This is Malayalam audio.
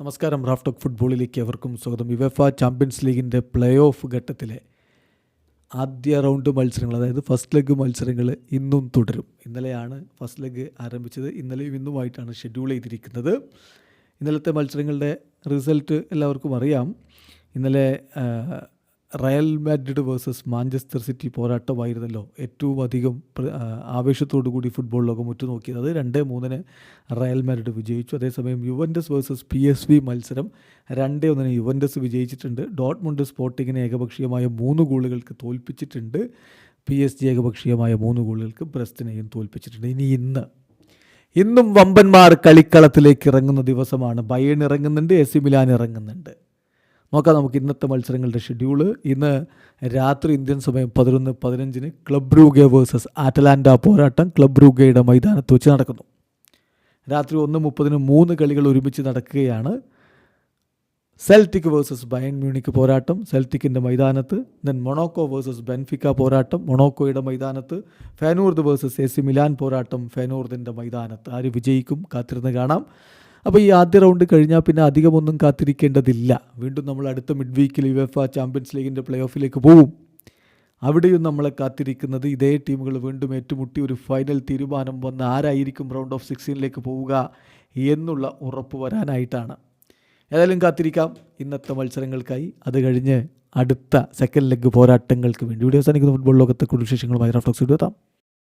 നമസ്കാരം. റാഫ്റ്റോക്ക് ഫുട്ബോളിലേക്ക് എവർക്കും സ്വാഗതം. യുവഫ ചാമ്പ്യൻസ് ലീഗിന്റെ പ്ലേ ഓഫ് ഘട്ടത്തിലെ ആദ്യ റൗണ്ട് മത്സരങ്ങൾ അതായത് ഫസ്റ്റ് ലെഗ് മത്സരങ്ങൾ ഇന്നും തുടരും. ഇന്നലെയാണ് ഫസ്റ്റ് ലെഗ് ആരംഭിച്ചത്. ഇന്നലെയും ഇന്നുമായിട്ടാണ് ഷെഡ്യൂൾ ചെയ്തിരിക്കുന്നത്. ഇന്നലത്തെ മത്സരങ്ങളുടെ റിസൾട്ട് എല്ലാവർക്കും അറിയാം. ഇന്നലെ Real Madrid versus Manchester City പോരാട്ടമായിരുന്നല്ലോ ഏറ്റവും അധികം ആവേശത്തോടു കൂടി ഫുട്ബോൾ ലോകം ഉറ്റുനോക്കിയത്. അത് രണ്ട് മൂന്നിന് റയൽ മാഡ്രിഡ് വിജയിച്ചു. അതേസമയം Juventus versus P S V മത്സരം രണ്ട് ഒന്നിന് യുവൻഡസ് വിജയിച്ചിട്ടുണ്ട്. ഡോട്ട്മുണ്ട് സ്പോർട്ടിങ്ങിനെ ഏകപക്ഷീയമായ മൂന്ന് ഗോളുകൾക്ക് തോൽപ്പിച്ചിട്ടുണ്ട്. പി എസ് ജി ഏകപക്ഷീയമായ മൂന്ന് ഗോളുകൾക്ക് ബ്രസ്റ്റിനെയും തോൽപ്പിച്ചിട്ടുണ്ട്. ഇനി ഇന്ന്. ഇന്നും വമ്പന്മാർ കളിക്കളത്തിലേക്ക് ഇറങ്ങുന്ന ദിവസമാണ്. ബയൺ ഇറങ്ങുന്നുണ്ട് എസ് മിലാൻ ഇറങ്ങുന്നുണ്ട്. നോക്കാം നമുക്ക് ഇന്നത്തെ മത്സരങ്ങളുടെ ഷെഡ്യൂൾ ഇന്ന് രാത്രി ഇന്ത്യൻ സമയം പതിനൊന്ന് പതിനഞ്ചിന് ക്ലബ് റൂഗെ വേഴ്സസ് ആറ്റലാൻഡ പോരാട്ടം ക്ലബ് റൂഗയുടെ മൈതാനത്ത് വെച്ച് നടക്കുന്നു. രാത്രി ഒന്ന് മുപ്പതിന് മൂന്ന് കളികൾ ഒരുമിച്ച് നടക്കുകയാണ്. സെൽറ്റിക് വേഴ്സസ് ബയൺ മ്യൂണിക്ക് പോരാട്ടം സെൽറ്റിക്കിന്റെ മൈതാനത്ത് ദെൻ മൊണോക്കോ വേഴ്സസ് ബെൻഫിക്ക പോരാട്ടം മൊണോക്കോയുടെ മൈതാനത്ത് Feyenoord versus A C Milan പോരാട്ടം ഫെനൂർദിന്റെ മൈതാനത്ത്. ആര് വിജയിക്കും? കാത്തിരുന്ന് കാണാം. അപ്പോൾ ഈ ആദ്യ റൗണ്ട് കഴിഞ്ഞാൽ പിന്നെ അധികമൊന്നും കാത്തിരിക്കേണ്ടതില്ല. വീണ്ടും നമ്മൾ അടുത്ത മിഡ് വീക്കിൽ യുഎഫ ചാമ്പ്യൻസ് ലീഗിന്റെ പ്ലേ ഓഫിലേക്ക് പോവും. അവിടെയും നമ്മളെ കാത്തിരിക്കുന്നത് ഇതേ ടീമുകൾ വീണ്ടും ഏറ്റുമുട്ടി ഒരു ഫൈനൽ തീരുമാനം വന്ന് ആരായിരിക്കും റൗണ്ട് ഓഫ് സിക്സ്റ്റീനിലേക്ക് പോവുക എന്നുള്ള ഉറപ്പ് വരാനായിട്ടാണ്. ഏതായാലും കാത്തിരിക്കാം. ഇന്നത്തെ മത്സരങ്ങൾക്കായി അത് കഴിഞ്ഞ് അടുത്ത സെക്കൻഡ് ലെഗ് പോരാട്ടങ്ങൾക്ക് വേണ്ടി. വീഡിയോ അവസാനിക്കുന്ന. ഫുട്ബോൾ ലോകത്തെ കൂടുതൽ വിശേഷങ്ങളുമായി റഫ്ലക്സ് എത്താം.